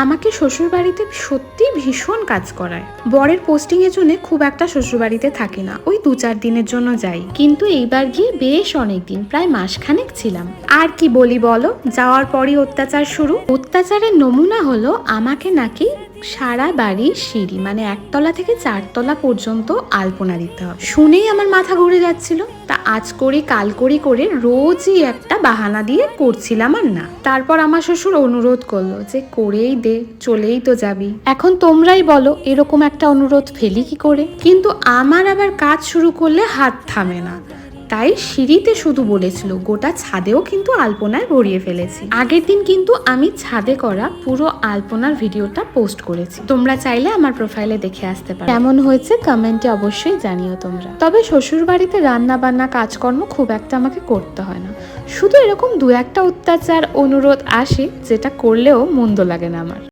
আমাকে শ্বশুরবাড়িতে সত্যি ভীষণ কাজ করায়। বরের পোস্টিং এর জন্য খুব একটা শ্বশুরবাড়িতে থাকি না। ওই দু চার দিনের জন্য যাই। কিন্তু এইবার গিয়ে বেশ অনেক দিন প্রায় মাসখানেক ছিলাম। আর কি বলি বলো? যাওয়ার পরই অত্যাচার শুরু। অত্যাচারের নমুনা হলো আমাকে নাকি সারা বাড়ির সিঁড়ি মানে একতলা থেকে চারতলা পর্যন্ত আলপনা দিতে হবে। শুনেই আমার মাথা ঘুরে যাচ্ছিল। তা আজ করি, কাল করি করে রোজই একটা বাহানা দিয়ে করছিলাম আর না। তারপর আমার শ্বশুর অনুরোধ করল যে, করেই দে, চলেই তো যাবি। এখন তোমরাই বলো, এরকম একটা অনুরোধ ফেলি কি করে? কিন্তু আমার আবার কাজ শুরু করলে হাত থামে না। তাই সিঁড়িতে শুধু বলেছিল, গোটা ছাদেও কিন্তু আলপনায় ভরিয়ে ফেলেছি। আগের দিন কিন্তু আমি ছাদে করা পুরো আলপনার ভিডিওটা পোস্ট করেছি। তোমরা চাইলে আমার প্রোফাইলে দেখে আসতে পারো। কেমন হয়েছে কমেন্টে অবশ্যই জানিও তোমরা। তবে শ্বশুর বাড়িতে রান্না বান্না কাজকর্ম খুব একটা আমাকে করতে হয় না। শুধু এরকম দু একটা অত্যাচার, অনুরোধ আসে, যেটা করলেও মন্দ লাগে না আমার।